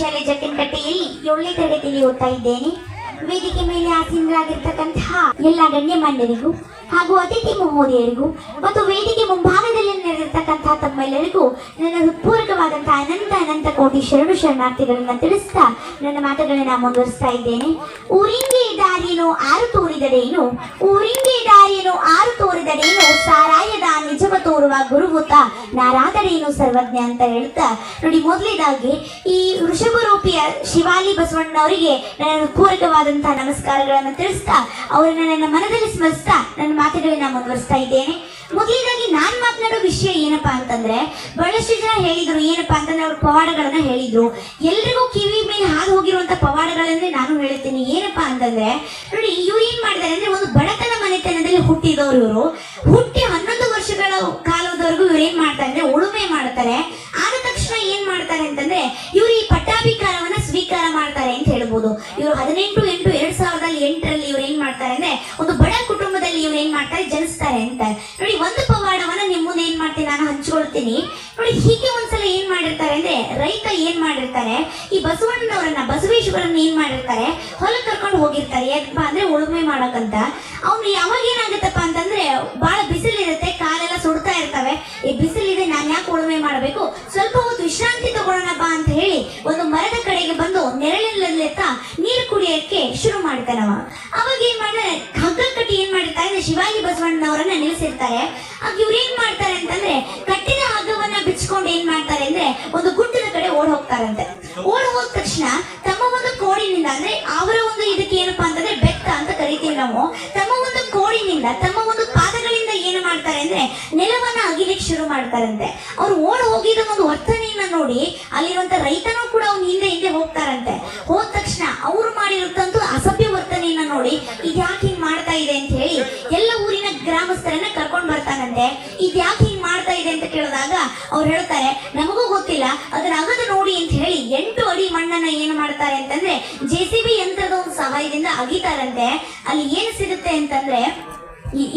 ಶಾಲೆ ಜಕ್ಕನಕಟ್ಟೆಯಲ್ಲಿ ಏಳನೇ ತರಗತಿಯಲ್ಲಿ ಓದ್ತಾ ಇದ್ದೇನೆ. ವೇದಿಕೆ ಮೇಲೆ ಆಸೀನರಾಗಿರ್ತಕ್ಕಂತಹ ಎಲ್ಲ ಗಣ್ಯಮಾನ್ಯರಿಗೂ ಹಾಗೂ ಅತಿಥಿ ಮಹೋದಯರಿಗೂ ಮತ್ತು ವೇದಿಕೆ ಮುಂಭಾಗದಲ್ಲಿ ನೆರೆದಿರ್ತಕ್ಕಂತಹ ತಮ್ಮೆಲ್ಲರಿಗೂ ನನ್ನ ಹೃತ್ಪೂರ್ವಕವಾದಂತಹ ಅನಂತ ಅನಂತ ಕೋಟಿ ಶರಣು ಶರಣಾರ್ಥಿಗಳನ್ನ ತಿಳಿಸ್ತಾ ನನ್ನ ಮಾತುಗಳನ್ನ ಮುಂದುವರಿಸ್ತಾ ಇದ್ದೇನೆ. ಊರಿಂಗೆ ದಾರಿಯನ್ನು ಆರು ತೋರಿದರೇನು? ಊರಿಂಗೆ ದಾರಿಯನ್ನು ಆರು ತೋರಿದರೇನು? ಸಾರಾಯದ ನಿಜವ ತೋರುವ ಗುರುಹುತ ನಾರಾದರೇನು ಸರ್ವಜ್ಞ ಅಂತ ಹೇಳ್ತಾ ನೋಡಿ ಮೊದಲೇದಾಗಿ ಈ ವೃಷಭರೂಪಿಯ ಶಿವಾಲಿ ಬಸವಣ್ಣವರಿಗೆ ನನ್ನ ಹೃತ್ಪೂರ್ವಕವಾದಂತಹ ನಮಸ್ಕಾರಗಳನ್ನು ತಿಳಿಸ್ತಾ ಅವರನ್ನ ನನ್ನ ಮನದಲ್ಲಿ ಸ್ಮರಿಸ್ತಾ ನನ್ನ ಮಾತುಗಳನ್ನ ಮುಂದುವರಿಸ್ತಾ ಇದ್ದೇನೆ. ಮೊದಲನೇದಾಗಿ ನಾನ್ ಮಾತನಾಡೋ ವಿಷಯ ಏನಪ್ಪಾ ಅಂತಂದ್ರೆ, ಬಹಳಷ್ಟು ಜನ ಹೇಳಿದ್ರು, ಏನಪ್ಪಾ ಅಂತಂದ್ರೆ ಅವ್ರ ಪವಾಡಗಳನ್ನ ಹೇಳಿದ್ರು. ಎಲ್ರಿಗೂ ಕಿವಿ ಮೇಲೆ ಹಾದು ಹೋಗಿರುವಂತ ಪವಾಡಗಳಂದ್ರೆ ನಾನು ಹೇಳ್ತೀನಿ ಏನಪ್ಪಾ ಅಂತಂದ್ರೆ, ನೋಡಿ, ಇವ್ರು ಏನ್ ಮಾಡಿದ್ದಾರೆ ಅಂದ್ರೆ ಒಂದು ಬಡತನ ಮನೆತನದಲ್ಲಿ ಹುಟ್ಟಿದವರು ಇವರು. ಹುಟ್ಟಿ ಹನ್ನೊಂದು ವರ್ಷಗಳ ಕಾಲದವರೆಗೂ ಇವ್ರು ಏನ್ ಮಾಡ್ತಾರೆ ಅಂದ್ರೆ ಉಳುಮೆ ಮಾಡ್ತಾರೆ. ಆದ ತಕ್ಷಣ ಏನ್ ಮಾಡ್ತಾರೆ ಅಂತಂದ್ರೆ, ಇವ್ರು ಈ ಪಟ್ಟಾಭಿಕಾರವನ್ನ ಸ್ವೀಕಾರ ಮಾಡ್ತಾರೆ ಅಂತ ಹೇಳ್ಬೋದು. ಇವರು ಹದಿನೆಂಟು ಎಂಟು ಎರಡ್ ಸಾವಿರದ ಎಂಟರಲ್ಲಿ ಇವ್ರು ಏನ್ ಮಾಡ್ತಾರೆ ಅಂದ್ರೆ, ಒಂದು ಬಡ ಕುಟುಂಬದಲ್ಲಿ ಇವ್ರು ಏನ್ ಮಾಡ್ತಾರೆ? ಜನಿಸ್ತಾರೆ ಅಂತ. ನೋಡಿ, ಒಂದು ಪವಾಡವನ್ನ ನಿಮ್ಮ ಮುಂದೆ ಏನ್ ಮಾಡ್ತೀನಿ? ನಾನು ಹಂಚ್ಕೊಳ್ತೀನಿ. ನೋಡಿ, ಹೀಗೆ ಒಂದ್ಸಲ ಏನ್ ಮಾಡಿರ್ತಾರೆ ಅಂದ್ರೆ, ರೈತ ಏನ್ ಮಾಡಿರ್ತಾರೆ? ಈ ಬಸವಣ್ಣನವರನ್ನ, ಬಸವೇಶ್ವರನ್ನ ಏನ್ ಮಾಡಿರ್ತಾರೆ? ಹೊಲ ಕರ್ಕೊಂಡು ಹೋಗಿರ್ತಾರೆ. ಯಾಕಪ್ಪ ಅಂದ್ರೆ ಉಳುಮೆ ಮಾಡಕಂತ. ಅವ್ನು ಯಾವಾಗ ಏನಾಗುತ್ತಪ್ಪ ಅಂತಂದ್ರೆ ಬಹಳ ಬಿಸಿಲಿರುತ್ತೆ, ಕಾಲೆಲ್ಲ ಸುಡ್ತಾ ಇರ್ತವೆ. ಈ ಬಿಸಿಲಿದೆ, ನಾನು ಯಾಕೆ ಉಳುಮೆ ಮಾಡಬೇಕು? ಸ್ವಲ್ಪ ಹೊತ್ತು ವಿಶ್ರಾಂತಿ ತಗೊಳ್ಳೋಣಪ್ಪ ಅಂತ ಹೇಳಿ, ಒಂದು ಮರದ ಕಡೆಗೆ ಬಂದು ನೆರಳಿಲ್ಲ ನೀರು ಕುಡಿಯಕ್ಕೆ ಶುರು ಮಾಡ್ತಾನವ. ಅವಾಗ ಏನ್ ಮಾಡ್ತಾರೆ? ಹಗ್ಗ ಕಟ್ಟಿ ಏನ್ ಮಾಡಿರ್ತಾರೆ? ಅಂದ್ರೆ ಶಿವಾಜಿ ಬಸವಣ್ಣನವರನ್ನ ನಿಲ್ಲಿಸಿರ್ತಾರೆ ಆಗ ಇವ್ರು ಏನ್ ಮಾಡ್ತಾರೆ ಅಂತಂದ್ರೆ ಕಟ್ಟಿನ ಹಗ್ಗವನ್ನ ಬಿಚ್ಕೊಂಡು ಏನ್ ಮಾಡ್ತಾರೆ ಅಂದ್ರೆ, ಒಂದು ಗುಡ್ಡದ ಕಡೆ ಓಡ್ ಹೋಗ್ತಾರಂತೆ. ಓಡ್ ಹೋದ ತಕ್ಷಣ ತಮ್ಮ ಒಂದು ಕೋಡಿನಿಂದ, ಅಂದ್ರೆ ಅವರ ಒಂದು ಇದಕ್ಕೆ ಏನಪ್ಪಾ ಅಂತಂದ್ರೆ ಬೆತ್ತ ಅಂತ ಕರಿತೀವಿ ನಾವು. ತಮ್ಮ ಒಂದು ಕೋಡಿನಿಂದ, ತಮ್ಮ ಒಂದು ಪಾದಗಳಿಂದ ಏನು ಮಾಡ್ತಾರೆ ಅಂದ್ರೆ, ನೆಲವನ್ನ ಅಗಿಲಿಕ್ಕೆ ಶುರು ಮಾಡ್ತಾರಂತೆ. ಅವ್ರು ಓಡ್ ಹೋಗಿದ ಒಂದು ವರ್ತನೆಯನ್ನ ನೋಡಿ, ಅಲ್ಲಿರುವಂತ ರೈತನೂ ಕೂಡ ಅವ್ನ ಹಿಂದೆ ಹಿಂದೆ ಹೋಗ್ತಾರಂತೆ. ಹೋದ ತಕ್ಷಣ ಅವ್ರು ಮಾಡಿರುತ್ತಂತೂ ಅಸಭ್ಯ ವರ್ತನೆಯನ್ನ ನೋಡಿ ಇದು ಯಾಕೆ ಹಿಂಗ್ ಮಾಡ್ತಾ ಇದೆ ಅಂತ ಹೇಳಿ ಎಲ್ಲ ಊರಿನ ಗ್ರಾಮಸ್ಥರನ್ನ ಕರ್ಕೊಂಡ್ ಬರ್ತಾನಂತೆ. ಇದ್ಯಾಕೆ ಹಿಂಗ್ ಮಾಡ್ತಾ ಇದೆ ಅಂತ ಕೇಳಿದಾಗ ಅವ್ರು ಹೇಳ್ತಾರೆ, ನಮಗೂ ಗೊತ್ತಿಲ್ಲ, ಅದನ್ನ ಅಗದು ನೋಡಿ ಅಂತ ಹೇಳಿ ಎಂಟು ಅಡಿ ಮಣ್ಣನ್ನ ಏನು ಮಾಡ್ತಾರೆ ಅಂತಂದ್ರೆ ಜೆ ಸಿ ಬಿ ಯಂತ್ರದ ಒಂದು ಸಹಾಯದಿಂದ ಅಗಿತಾರಂತೆ. ಅಲ್ಲಿ ಏನು ಸಿಗುತ್ತೆ ಅಂತಂದ್ರೆ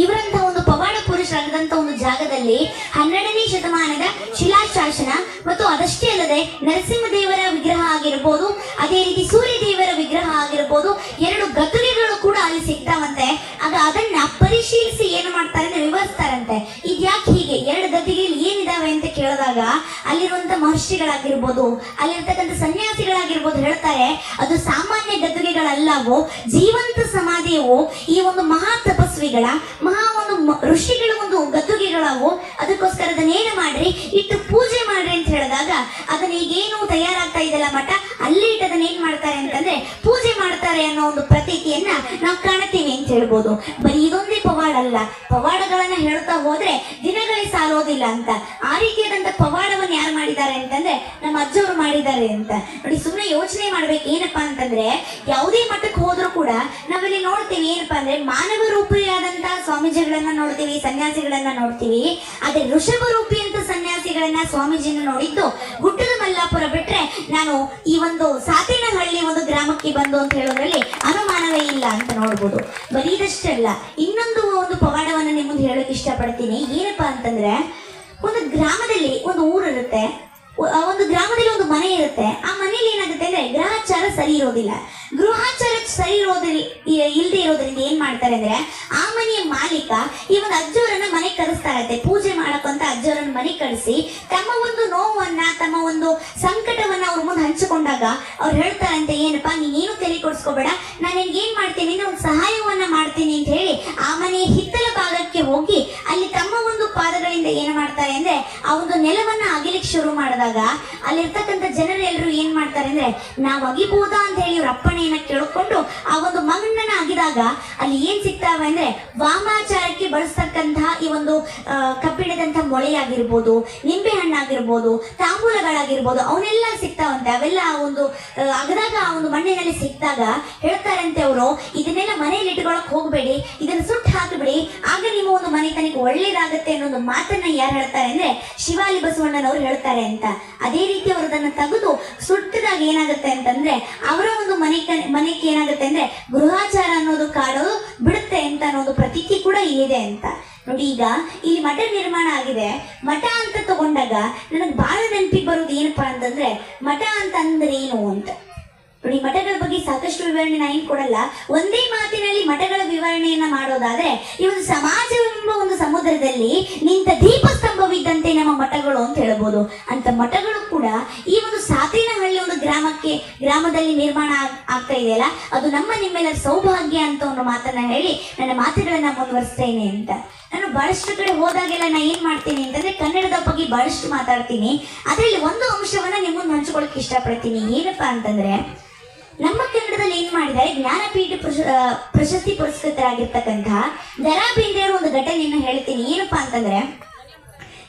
ಇವರಂತ ಒಂದು ಪವಾಡ ಪುರುಷರಾಗದಂತ ಒಂದು ಜಾಗದಲ್ಲಿ ಹನ್ನೆರಡನೇ ಶತಮಾನದ ಶಿಲಾಶಾಸನ ಮತ್ತು ಅದಷ್ಟೇ ಅಲ್ಲದೆ ನರಸಿಂಹದೇವರ ವಿಗ್ರಹ ಆಗಿರ್ಬೋದು, ಅದೇ ರೀತಿ ಸೂರ್ಯ ದೇವರ ವಿಗ್ರಹ ಆಗಿರ್ಬೋದು, ಎರಡು ಗದ್ದುಗೆಗಳು ಕೂಡ ಅಲ್ಲಿ ಸಿಗ್ತಾವಂತೆ. ಆಗ ಅದನ್ನ ಪರಿಶೀಲಿಸಿ ಏನು ಮಾಡ್ತಾರೆ ಅಂದ್ರೆ ವಿವರಿಸ್ತಾರಂತೆ. ಇದ್ಯಾಕೆ ಕೇಳಿದಾಗ ಅಲ್ಲಿರುವಂತ ಮಹರ್ಷಿಗಳಾಗಿರ್ಬೋದು, ಅಲ್ಲಿರ್ತಕ್ಕಂಥ ಸನ್ಯಾಸಿಗಳಾಗಿರ್ಬೋದು ಹೇಳ್ತಾರೆ, ಅದು ಸಾಮಾನ್ಯ ಗದ್ದುಗೆಗಳಲ್ಲವೋ, ಜೀವಂತ ಸಮಾಧಿಯವು ಈ ಒಂದು ಮಹಾ ತಪಸ್ವಿಗಳ, ಮಹಾ ಒಂದು ಋಷಿಗಳ ಒಂದು ಗದ್ದುಗೆಗಳವು ಅದಕ್ಕೋಸ್ಕರ ಅದನ್ನೇನು ಮಾಡ್ರಿ? ಇಟ್ಟು ಪೂಜೆ ಮಾಡ್ರಿ ಅಂತ ಹೇಳಿದಾಗ ಅದನ್ನ ಈಗೇನು ತಯಾರಾಗ್ತಾ ಇದೆಯಲ್ಲ ಮಠ? ಅಲ್ಲಿ ಇಟ್ಟು ಅದನ್ನ ಏನ್ ಮಾಡ್ತಾರೆ ಅಂತಂದ್ರೆ ಪೂಜೆ ಮಾಡ್ತಾರೆ ಅನ್ನೋ ಒಂದು ಪ್ರತೀತಿಯನ್ನ ನಾವು ಕಾಣ್ತೀವಿ ಅಂತ ಹೇಳ್ಬೋದು. ಬರೀ ಇದೊಂದೇ ಪವಾಡ ಅಲ್ಲ. ಪವಾಡಗಳನ್ನ ಹೇಳ್ತಾ ಹೋದ್ರೆ ದಿನಗಳೇ ಸಾಲೋದಿಲ್ಲ ಅಂತ. ಆ ರೀತಿಯಾದಂತ ಪವಾಡವನ್ನ ಯಾರು ಮಾಡಿದ್ದಾರೆ ಅಂತಂದ್ರೆ ನಮ್ಮ ಅಜ್ಜವರು ಮಾಡಿದ್ದಾರೆ ಅಂತ. ನೋಡಿ ಸುಮ್ಮನೆ ಯೋಚನೆ ಮಾಡ್ಬೇಕು, ಏನಪ್ಪಾ ಅಂತಂದ್ರೆ ಯಾವುದೇ ಮಠಕ್ಕೆ ಹೋದ್ರು ಕೂಡ ನಾವಿಲ್ಲಿ ನೋಡ್ತೀವಿ ಏನಪ್ಪಾ ಅಂದ್ರೆ ಮಾನವ ರೂಪಿಯಾದಂತ ಸ್ವಾಮೀಜಿಗಳನ್ನ ನೋಡ್ತೀವಿ, ಸನ್ಯಾಸಿಗಳನ್ನ ನೋಡ್ತೀವಿ. ಆದ್ರೆ ಋಷಭ ರೂಪಿ ಅಂತ ಸನ್ಯಾಸಿಗಳನ್ನ ಸ್ವಾಮೀಜಿನ ನೋಡಿದ್ದು ಗುಡ್ಡದ ಮಲ್ಲಾಪುರ ಬಿಟ್ರೆ ನಾನು ಈ ಒಂದು ಸಾತೇನಹಳ್ಳಿ ಒಂದು ಗ್ರಾಮಕ್ಕೆ ಬಂದು ಅಂತ ಹೇಳೋದ್ರಲ್ಲಿ ಅನುಮಾನವೇ ಇಲ್ಲ ಅಂತ ನೋಡ್ಬೋದು. ಬರೀದಷ್ಟಲ್ಲ ಇನ್ನೊಂದು ಒಂದು ಪವಾಡವನ್ನ ನಿಮ್ಮ ಮುಂದೆ ಹೇಳಕ್ ಇಷ್ಟಪಡ್ತೀನಿ. ಏನಪ್ಪಾ ಅಂತಂದ್ರೆ, ಒಂದು ಗ್ರಾಮದಲ್ಲಿ ಒಂದು ಊರು ಇರುತ್ತೆ ಒ- ಆ ಒಂದು ಗ್ರಾಮದಲ್ಲಿ ಒಂದು ಮನೆ ಇರುತ್ತೆ. ಆ ಮನೆಯಲ್ಲಿ ಏನಾಗುತ್ತೆ ಅಂದ್ರೆ ಗ್ರಹಾಚಾರ ಸರಿ ಇರೋದಿಲ್ಲ. ಗೃಹಾಚಾರ ಸರಿ ಇರೋದ್ರಲ್ಲಿ ಇಲ್ಲದೆ ಇರೋದ್ರಿಂದ ಏನ್ ಮಾಡ್ತಾರೆ ಅಂದ್ರೆ ಆ ಮನೆಯ ಮಾಲೀಕ ಈ ಒಂದು ಅಜ್ಜವರನ್ನ ಮನೆ ಇರುತ್ತೆ ಪೂಜೆ ಮಾಡಕ್ಕಂತ ಅಜ್ಜವರನ್ನ ಮನೆ ಕಳಿಸಿ ತಮ್ಮ ಒಂದು ನೋವನ್ನ, ತಮ್ಮ ಒಂದು ಸಂಕಟವನ್ನ ಅವ್ರ ಮುಂದೆ ಹಂಚಿಕೊಂಡಾಗ ಅವ್ರು ಹೇಳ್ತಾರಂತೆ, ಏನಪ್ಪಾ, ನೀನೇನು ತಲೆ ಕೊಡಿಸ್ಕೋಬೇಡ. ನಾನು ಏನ್ ಮಾಡ್ತೀನಿ ಒಂದು ಸಹಾಯವನ್ನ ಮಾಡ್ತೀನಿ ಅಂತ ಪಾದಗಳಿಂದ ಏನು ಮಾಡ್ತಾರೆ ಅಂದ್ರೆ, ಆ ಒಂದು ನೆಲವನ್ನ ಅಗಿಲಿಕ್ಕೆ ಶುರು ಮಾಡಿದಾಗ, ಅಲ್ಲಿರ್ತಕ್ಕಂಥ ಜನರೆಲ್ಲರೂ ಏನ್ ಮಾಡ್ತಾರೆ ಅಂದ್ರೆ, ನಾವು ಅಗಿಬಹುದಾ ಅಂತ ಹೇಳಿ ಇವ್ರ ಅಪ್ಪಣೆಯನ್ನ ಕೇಳಿಕೊಂಡು, ಆ ಒಂದು ಮಗನನ್ನ ಅಗಿದಾಗ, ಅಲ್ಲಿ ಏನ್ ಸಿಗ್ತಾವೆ ಅಂದ್ರೆ, ವಾಮಾಚಾರಕ್ಕೆ ಬಳಸ್ತಕ್ಕಂತಹ ಈ ಒಂದು ಕಬ್ಬಿಣದಂತ ಕಬ್ಬಿಣದಂತಹ ಮೊಳೆ ಆಗಿರ್ಬೋದು ನಿಂಬೆ ಹಣ್ಣಾಗಿರ್ಬೋದು, ತಾಂಬೂಲಗಳಾಗಿರ್ಬೋದು, ಅವನ್ನೆಲ್ಲ ಸಿಗ್ತಾವಂತೆ. ಅವೆಲ್ಲ ಆ ಒಂದು ಅಗದಾಗ ಆ ಒಂದು ಮಣ್ಣಿನಲ್ಲಿ ಸಿಕ್ಕಿದಾಗ ಹೇಳ್ತಾರಂತೆ ಅವರು, ಇದನ್ನೆಲ್ಲ ಮನೆಯಲ್ಲಿ ಇಟ್ಕೊಳಕ್ ಹೋಗ್ಬೇಡಿ, ಇದನ್ನ ಸುಟ್ಟು ಹಾಕಿಬಿಡಿ, ಆಗ ನಿಮ್ಮ ಒಂದು ಮನೆತನಕ್ಕೆ ಒಳ್ಳೇದಾಗತ್ತೆ ಅನ್ನೋ ಒಂದು ಮಾತನ್ನ ಯಾರು ಹೇಳ್ತಾರೆ ಅಂದ್ರೆ ಶಿವಾಲಿ ಬಸವಣ್ಣನವರು ಹೇಳ್ತಾರೆ ಅಂತ. ಅದೇ ರೀತಿ ಅವರು ಅದನ್ನ ತೆಗೆದು ಸುಟ್ಟದಾಗ ಏನಾಗುತ್ತೆ ಅಂತಂದ್ರೆ ಅವರ ಒಂದು ಮನೆ ಮನೆಗೆ ಏನಾಗುತ್ತೆ ಅಂದ್ರೆ ಗೃಹಾಚಾರ ಅನ್ನೋದು ಕಾಡು ಬಿಡುತ್ತೆ ಅಂತ ಅನ್ನೋದು ಪ್ರತೀತಿ ಕೂಡ ಇಲ್ಲಿದೆ ಅಂತ. ನೋಡಿ ಈಗ ಇಲ್ಲಿ ಮಠ ನಿರ್ಮಾಣ ಆಗಿದೆ. ಮಠ ಅಂತ ತಗೊಂಡಾಗ ನನಗೆ ಬಹಳ ನೆನಪಿಗೆ ಬರೋದು ಏನಪ್ಪಾ ಅಂತಂದ್ರೆ ಮಠ ಅಂತ ಅಂದ್ರೆ ಏನು ಅಂತ. ನೋಡಿ ಮಠಗಳ ಬಗ್ಗೆ ಸಾಕಷ್ಟು ವಿವರಣೆ ನಾ ಏನ್ ಕೊಡಲ್ಲ. ಒಂದೇ ಮಾತಿನಲ್ಲಿ ಮಠಗಳ ವಿವರಣೆಯನ್ನ ಮಾಡೋದಾದ್ರೆ, ಈ ಒಂದು ಸಮಾಜವೆಂಬ ಒಂದು ಸಮುದ್ರದಲ್ಲಿ ನಿಂತ ದೀಪಸ್ತಂಭವಿದ್ದಂತೆ ನಮ್ಮ ಮಠಗಳು ಅಂತ ಹೇಳ್ಬೋದು. ಅಂತ ಮಠಗಳು ಕೂಡ ಈ ಒಂದು ಸಾತೇನಹಳ್ಳಿ ಒಂದು ಗ್ರಾಮಕ್ಕೆ, ಗ್ರಾಮದಲ್ಲಿ ನಿರ್ಮಾಣ ಆಗ್- ಆಗ್ತಾ ಇದೆಯಲ್ಲ, ಅದು ನಮ್ಮ ನಿಮ್ಮೆಲ್ಲರ ಸೌಭಾಗ್ಯ ಅಂತ ಒಂದು ಮಾತನ್ನ ಹೇಳಿ ನನ್ನ ಮಾತುಗಳನ್ನ ಮುಂದುವರಿಸ್ತೇನೆ ಅಂತ. ನಾನು ಬಹಳಷ್ಟು ಕಡೆ ಹೋದಾಗೆಲ್ಲ ನಾ ಏನ್ ಮಾಡ್ತೀನಿ ಅಂತಂದ್ರೆ ಕನ್ನಡದ ಬಗ್ಗೆ ಬಹಳಷ್ಟು ಮಾತಾಡ್ತೀನಿ. ಅದರಲ್ಲಿ ಒಂದು ಅಂಶವನ್ನ ನಿಮ್ಮನ್ನು ಹಂಚ್ಕೊಳಕ್ ಇಷ್ಟಪಡ್ತೀನಿ. ಏನಪ್ಪಾ ಅಂತಂದ್ರೆ ನಮ್ಮ ಕನ್ನಡದಲ್ಲಿ ಏನ್ ಮಾಡಿದ್ದಾರೆ? ಜ್ಞಾನಪೀಠ ಪ್ರಶಸ್ತಿ ಪುರಸ್ಕೃತರಾಗಿರ್ತಕ್ಕಂತಹ ದರಾ ಬೇಂದ್ರೆಯವರು ಒಂದು ಘಟನೆಯನ್ನು ಹೇಳ್ತೀನಿ. ಏನಪ್ಪಾ ಅಂತಂದ್ರೆ,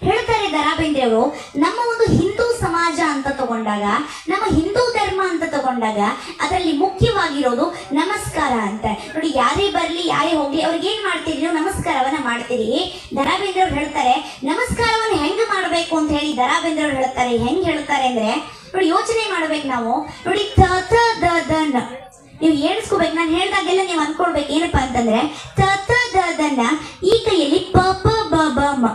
ಹೇಳ್ತಾರೆ ದರಾ ಬೇಂದ್ರೆಯವರು ನಮ್ಮ ಒಂದು ಹಿಂದೂ ಸಮಾಜ ಅಂತ ತಗೊಂಡಾಗ, ನಮ್ಮ ಹಿಂದೂ ಧರ್ಮ ಅಂತ ತಗೊಂಡಾಗ, ಅದರಲ್ಲಿ ಮುಖ್ಯವಾಗಿರೋದು ನಮಸ್ಕಾರ ಅಂತ. ನೋಡಿ, ಯಾರೇ ಬರ್ಲಿ, ಯಾರೇ ಹೋಗ್ಲಿ, ಅವ್ರಿಗೆ ಏನ್ ಮಾಡ್ತೀರಿ? ನೀವು ನಮಸ್ಕಾರವನ್ನ ಮಾಡ್ತೀರಿ. ದರಾ ಬೇಂದ್ರೆಯವ್ರು ಹೇಳ್ತಾರೆ, ನಮಸ್ಕಾರವನ್ನ ಹೆಂಗ್ ಮಾಡ್ಬೇಕು ಅಂತ ಹೇಳಿ ದರಾ ಬೇಂದ್ರೆಯವ್ರು ಹೇಳ್ತಾರೆ. ಹೆಂಗ್ ಹೇಳ್ತಾರೆ ಅಂದ್ರೆ ನೋಡಿ ಯೋಚನೆ ಮಾಡ್ಬೇಕು ನಾವು. ನೋಡಿ ತ ತ, ದ ದ ನೀವು ಹೇಳಿಸ್ಕೋಬೇಕು. ನಾನು ಹೇಳ್ದಾಗೆಲ್ಲ ನೀವು ಅನ್ಕೊಳ್ಬೇಕು ಏನಪ್ಪಾ ಅಂತಂದ್ರೆ, ತ ತ, ದ ದ, ನ ಈ ಕೈಯಲ್ಲಿ ಪ ಪ, ಬ ಬ, ಮ.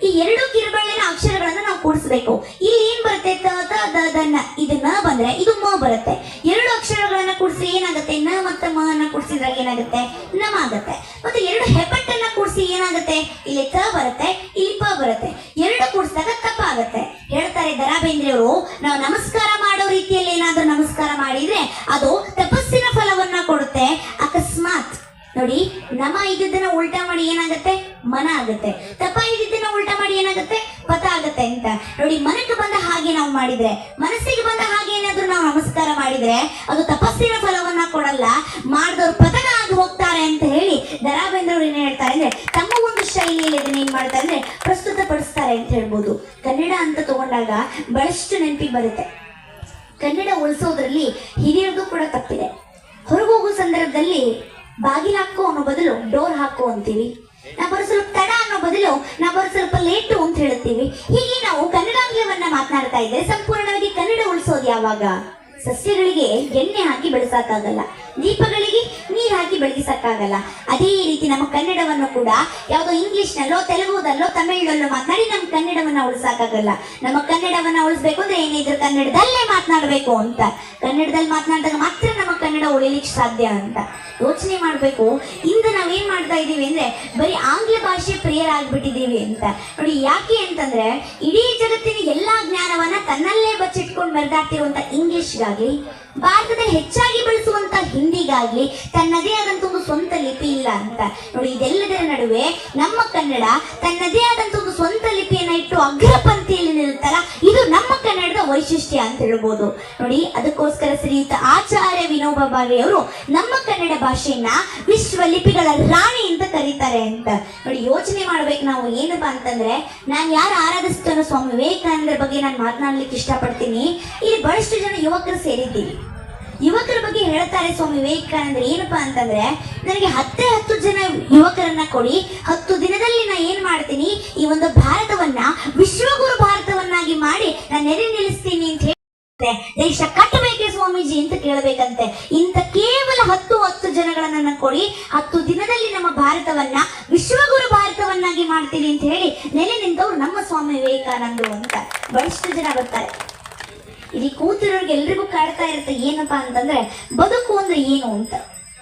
ಈ ಎರಡು ಕಿರುಬಳ್ಳಿನ ಅಕ್ಷರಗಳನ್ನ ನಾವು ಕೂಡಿಸ್ಬೇಕು. ಇಲ್ಲಿ ಏನ್ ಬರುತ್ತೆ? ತ ತ, ದ ದ, ನ. ಇದು ನ ಬಂದ್ರೆ ಇದು ಮ ಬರುತ್ತೆ. ಎರಡು ಅಕ್ಷರಗಳನ್ನ ಕೂಡಿಸಿ ಏನಾಗುತ್ತೆ? ನ ಮತ್ತೆ ಮ ಅನ್ನ ಕೂಡಿಸಿದಾಗ ಏನಾಗುತ್ತೆ? ನಮ ಆಗುತ್ತೆ. ಮತ್ತೆ ಎರಡು ಹೆಪಟ್ಟನ್ನ ಕೂಡಿಸಿ ಏನಾಗುತ್ತೆ? ಇಲ್ಲಿ ತ ಬರುತ್ತೆ, ಇಲ್ಲಿ ಪ ಬರುತ್ತೆ. ಎರಡು ಕೂಡಿಸಿದಾಗ ತಪ್ಪ ಹೇಳ್ತಾರೆ ನಾವು ನಮಸ್ಕಾರ ಮಾಡೋ ರೀತಿಯಲ್ಲಿ ಏನಾದ್ರೂ ನಮಸ್ಕಾರ ಮಾಡಿದ್ರೆ ಅದು ತಪಸ್ಸಿನ ಫಲವನ್ನ ಕೊಡುತ್ತೆ. ಅಕಸ್ಮಾತ್ ನೋಡಿ ನಮ ಇದ್ದದನ್ನ ಉಲ್ಟಾ ಮಾಡಿ ಏನಾಗುತ್ತೆ? ಮನ ಆಗುತ್ತೆ. ತಪ ಇದ್ದದನ್ನ ಉಲ್ಟಾ ಮಾಡಿ ಏನಾಗುತ್ತೆ? ಪತ ಆಗುತ್ತೆ ಅಂತ. ನೋಡಿ, ಮನಕ್ಕೆ ಬಂದ ಹಾಗೆ ನಾವು ಮಾಡಿದ್ರೆ, ಮನಸ್ಸಿಗೆ ಬಂದ ಹಾಗೆ ಏನಾದ್ರೂ ನಾವು ನಮಸ್ಕಾರ ಮಾಡಿದ್ರೆ, ಅದು ತಪಸ್ಸಿನ ಫಲವನ್ನ ಕೊಡಲ್ಲ. ಮಾಡಿದವ್ರು ಪತನ ಆಗಿ ಹೋಗ್ತಾರೆ ಅಂತ ಹೇಳಿ ದರಾ ಬೇಂದ್ರವ್ರು ಏನ್ ಹೇಳ್ತಾರೆ ಅಂದ್ರೆ ತಮ್ಮ ಒಂದು ಶೈಲಿಯಲ್ಲಿ ಇದನ್ನ ಏನ್ ಮಾಡ್ತಾರೆ ಅಂದ್ರೆ ಪಡಿಸ್ತಾರೆ ಅಂತ ಹೇಳ್ಬೋದು. ಕನ್ನಡ ಅಂತ ತಗೊಂಡಾಗ ಬಹಳಷ್ಟು ನೆನಪಿಗೆ ಬರುತ್ತೆ. ಕನ್ನಡ ಉಳಿಸೋದ್ರಲ್ಲಿ ಹಿರಿಯರದು ಕೂಡ ತಪ್ಪಿದೆ. ಹೊರಗೆ ಹೋಗೋ ಸಂದರ್ಭದಲ್ಲಿ ಬಾಗಿಲು ಹಾಕೋ ಅನ್ನೋ ಬದಲು ಡೋರ್ ಹಾಕೋ ಅಂತೀವಿ. ನಾವು ಬರೋ ಸ್ವಲ್ಪ ತಡ ಅನ್ನೋ ಬದಲು ನಾವು ಬರೋ ಸ್ವಲ್ಪ ಲೇಟು ಅಂತ ಹೇಳ್ತೀವಿ ಹೀಗೆ ನಾವು ಕನ್ನಡಾಂಗ್ಲವನ್ನ ಮಾತನಾಡ್ತಾ ಇದ್ರೆ ಸಂಪೂರ್ಣವಾಗಿ ಕನ್ನಡ ಉಳಿಸೋದು ಯಾವಾಗ? ಸಸ್ಯಗಳಿಗೆ ಎಣ್ಣೆ ಹಾಕಿ ಬೆಳೆಸಕ್ಕಾಗಲ್ಲ, ದೀಪಗಳಿಗೆ ನೀರು ಹಾಕಿ ಬೆಳಗಿಸಕ್ಕಾಗಲ್ಲ. ಅದೇ ರೀತಿ ನಮ್ಮ ಕನ್ನಡವನ್ನು ಕೂಡ ಯಾವುದೋ ಇಂಗ್ಲಿಷ್ನಲ್ಲೋ, ತೆಲುಗುದಲ್ಲೋ ತಮಿಳಲ್ಲೋ ಮಾತನಾಡಿ ನಮ್ಮ ಕನ್ನಡವನ್ನ ಉಳಿಸಕ್ಕಾಗಲ್ಲ ನಮ್ಮ ಕನ್ನಡವನ್ನ ಉಳಿಸ್ಬೇಕು ಅಂದ್ರೆ ಏನಿದ್ರು ಕನ್ನಡದಲ್ಲೇ ಮಾತನಾಡಬೇಕು ಅಂತ. ಕನ್ನಡದಲ್ಲಿ ಮಾತನಾಡಿದಾಗ ಮಾತ್ರ ನಮ್ಮ ಕನ್ನಡ ಉಳಿಲಿಕ್ಕೆ ಸಾಧ್ಯ ಅಂತ. ಯೋಚನೆ ಮಾಡಬೇಕು. ಇಂದು ನಾವೇನ್ ಮಾಡ್ತಾ ಇದ್ದೀವಿ ಅಂದ್ರೆ ಬರೀ ಆಂಗ್ಲ ಭಾಷೆ ಪ್ರಿಯರಾಗ್ಬಿಟ್ಟಿದ್ದೀವಿ ಅಂತ. ನೋಡಿ, ಯಾಕೆ ಅಂತಂದ್ರೆ ಇಡೀ ಜಗತ್ತಿನ ಎಲ್ಲಾ ಜ್ಞಾನವನ್ನ ತನ್ನಲ್ಲೇ ಬಚ್ಚಿಟ್ಕೊಂಡು ಇಂಗ್ಲಿಷ್ ಇಂಗ್ಲಿಷ್ಗಾಗ್ಲಿ, ಭಾರತದಲ್ಲಿ ಹೆಚ್ಚಾಗಿ ಬಳಸುವಂತ ಹಿಂದಿಗಾಗ್ಲಿ, ತನ್ನದೇ ಆದಂತ ಒಂದು ಸ್ವಂತ ಲಿಪಿ ಇಲ್ಲ ಅಂತ. ನೋಡಿ, ಇದೆಲ್ಲದರ ನಡುವೆ ನಮ್ಮ ಕನ್ನಡ ತನ್ನದೇ ಆದಂತ ಒಂದು ಸ್ವಂತ ಲಿಪಿಯನ್ನ ಇಟ್ಟು ಅಗ್ರ ಪಂಕ್ತಿಯಲ್ಲಿ ನಿಲ್ತಲ್ಲ ಇದು ನಮ್ಮ ಕನ್ನಡದ ವೈಶಿಷ್ಟ್ಯ ಅಂತ ಹೇಳ್ಬೋದು. ನೋಡಿ, ಅದಕ್ಕೋಸ್ಕರ ಶ್ರೀಯುತ ಆಚಾರ್ಯ ವಿನೋಬ ಭಾವೆಯವರು ನಮ್ಮ ಕನ್ನಡ ಭಾಷೆಯನ್ನ ವಿಶ್ವ ಲಿಪಿಗಳ ರಾಣಿ ಅಂತ ಕರೀತಾರೆ ಅಂತ. ನೋಡಿ, ಯೋಚನೆ ಮಾಡ್ಬೇಕು ನಾವು ಏನಪ್ಪಾ ಅಂತಂದ್ರೆ, ನಾನು ಯಾರು ಆರಾಧಿಸ್ತಾನೋ ಸ್ವಾಮಿ ವಿವೇಕಾನಂದರ ಬಗ್ಗೆ ನಾನು ಮಾತನಾಡ್ಲಿಕ್ಕೆ ಇಷ್ಟಪಡ್ತೀನಿ. ಇಲ್ಲಿ ಬಹಳಷ್ಟು ಜನ ಯುವಕರು ಸೇರಿದ್ದೀವಿ ಯುವಕರ ಬಗ್ಗೆ ಹೇಳ್ತಾರೆ ಸ್ವಾಮಿ ವಿವೇಕಾನಂದರು. ಏನಪ್ಪಾ ಅಂತಂದ್ರೆ, ನನಗೆ ಹತ್ತೇ ಹತ್ತು ಜನ ಯುವಕರನ್ನ ಕೊಡಿ. ಹತ್ತು ದಿನದಲ್ಲಿ ನಾ ಏನ್ ಮಾಡ್ತೀನಿ? ಈ ಒಂದು ಭಾರತವನ್ನ, ವಿಶ್ವಗುರು ಭಾರತವನ್ನಾಗಿ ಮಾಡಿ ನಾನು ನೆರೆ ನಿಲ್ಲಿಸ್ತೀನಿ ಅಂತ ಹೇಳಿ ದೇಶ ಕಟ್ಟಬೇಕೆ ಸ್ವಾಮೀಜಿ ಅಂತ ಕೇಳಬೇಕಂತೆ. ಇಂಥ ಕೇವಲ ಹತ್ತು ಹತ್ತು ಜನಗಳನ್ನ ಕೊಡಿ, ಹತ್ತು ದಿನದಲ್ಲಿ ನಮ್ಮ ಭಾರತವನ್ನ, ವಿಶ್ವಗುರು ಭಾರತವನ್ನಾಗಿ ಮಾಡ್ತೀನಿ ಅಂತ ಹೇಳಿ ನೆಲೆ ನಿಂತವ್ರು ನಮ್ಮ ಸ್ವಾಮಿ ವಿವೇಕಾನಂದರು ಅಂತ ಬಹಳಷ್ಟು ಜನ ಬರ್ತಾರೆ. ಇಲ್ಲಿ ಕೂತಿರೋರ್ಗೆ ಎಲ್ರಿಗೂ ಕಾಡ್ತಾ ಇರುತ್ತೆ, ಏನಪ್ಪಾ ಅಂತಂದ್ರೆ ಬದುಕು ಅಂದ್ರೆ ಏನು ಅಂತ.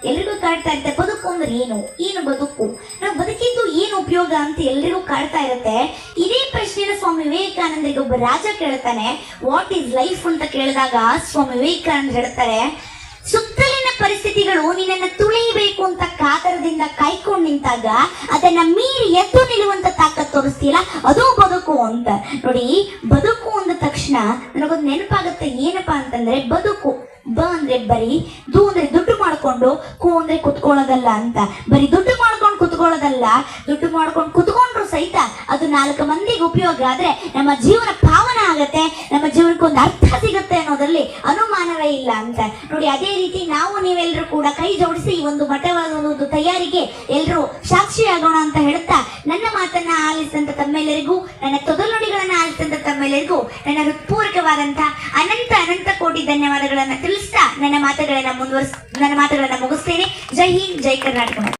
ಎಲ್ರಿಗೂ ಕಾಡ್ತಾ ಇರುತ್ತೆ. ಬದುಕು ಅಂದ್ರೆ ಏನು? ಏನು ಬದುಕು? ನಾವು ಬದುಕಿದ್ದು ಏನು ಉಪಯೋಗ ಅಂತ ಎಲ್ರಿಗೂ ಕಾಡ್ತಾ ಇರುತ್ತೆ. ಇದೇ ಪ್ರಶ್ನೆನ ಸ್ವಾಮಿ ವಿವೇಕಾನಂದರಿಗೆ ಒಬ್ಬ ರಾಜ ಕೇಳ್ತಾನೆ. ವಾಟ್ ಈಸ್ ಲೈಫ್ ಅಂತ ಕೇಳಿದಾಗ ಸ್ವಾಮಿ ವಿವೇಕಾನಂದ ಹೇಳ್ತಾರೆ ಸುತ್ತಲಿನ ಪರಿಸ್ಥಿತಿಗಳು ನಿನ್ನನ್ನು ತುಳಿಯಬೇಕು ಅಂತ ಕಾತರದಿಂದ ಕಾಯ್ಕೊಂಡು ನಿಂತಾಗ ಅದನ್ನ ಮೀರಿ ಎದ್ದು ನಿಲ್ಲುವಂತ ತಾಕತ್ ತೋರಿಸ್ತೀಯಲ್ಲ? ಅದು ಬದುಕು ಅಂತ. ನೋಡಿ, ಬದುಕು ಅಂದ ತಕ್ಷಣ ನನಗೊಂದು ನೆನಪಾಗುತ್ತೆ. ಏನಪ್ಪಾ ಅಂತಂದ್ರೆ, ಬದುಕು. ಬ ಅಂದ್ರೆ ಬರೀ, ದು ಅಂದ್ರೆ ದುಡ್ಡು ಮಾಡ್ಕೊಂಡು, ಕು ಅಂದ್ರೆ ಕುತ್ಕೊಳ್ಳೋದಲ್ಲ ಅಂತ. ಬರೀ ದುಡ್ಡು ಮಾಡ್ಕೊಂಡು ಕುತ್ಕೊಳ್ಳೋದಲ್ಲ, ದುಡ್ಡು ಮಾಡ್ಕೊಂಡು ಕುತ್ಕೊಂಡ್ರು ಸಹಿತ ಅದು ನಾಲ್ಕು ಮಂದಿಗೆ ಉಪಯೋಗ ಆದ್ರೆ ನಮ್ಮ ಜೀವನ ಪಾವನ ಆಗತ್ತೆ, ನಮ್ಮ ಜೀವನಕ್ಕೆ ಒಂದು ಅರ್ಥ ಸಿಗುತ್ತೆ ಅನ್ನೋದ್ರಲ್ಲಿ ಅನುಮಾನವೇ ಇಲ್ಲ ಅಂತ ನೋಡಿ, ಅದೇ ರೀತಿ ನಾವು ನೀವೆಲ್ಲರೂ ಕೂಡ ಕೈ ಜೋಡಿಸಿ ಈ ಒಂದು ಮಠವಾದ ಒಂದು ತಯಾರಿಗೆ ಎಲ್ಲರೂ ಸಾಕ್ಷಿಯಾಗೋಣ ಅಂತ ಹೇಳ್ತಾ ನನ್ನ ಮಾತನ್ನ ಆಲಿಸಿದಂತ ತಮ್ಮೆಲ್ಲರಿಗೂ, ನನ್ನ ತೊದಲುಡಿಗಳನ್ನ ಆಲಿಸಿದಂತ ತಮ್ಮೆಲ್ಲರಿಗೂ ನನ್ನ ಹೃತ್ಪೂರ್ವಕವಾದಂತ ಅನಂತ ಅನಂತ ಕೋಟಿ ಧನ್ಯವಾದಗಳನ್ನ ತಿಳಿಸ್ತಾ ನನ್ನ ಮಾತುಗಳನ್ನ ಮುಂದುವರ್ಸ್, ನನ್ನ ಮಾತುಗಳನ್ನ ಮುಗಿಸ್ತೇನೆ ಜೈ ಹಿಂದ್, ಜೈ ಕರ್ನಾಟಕ.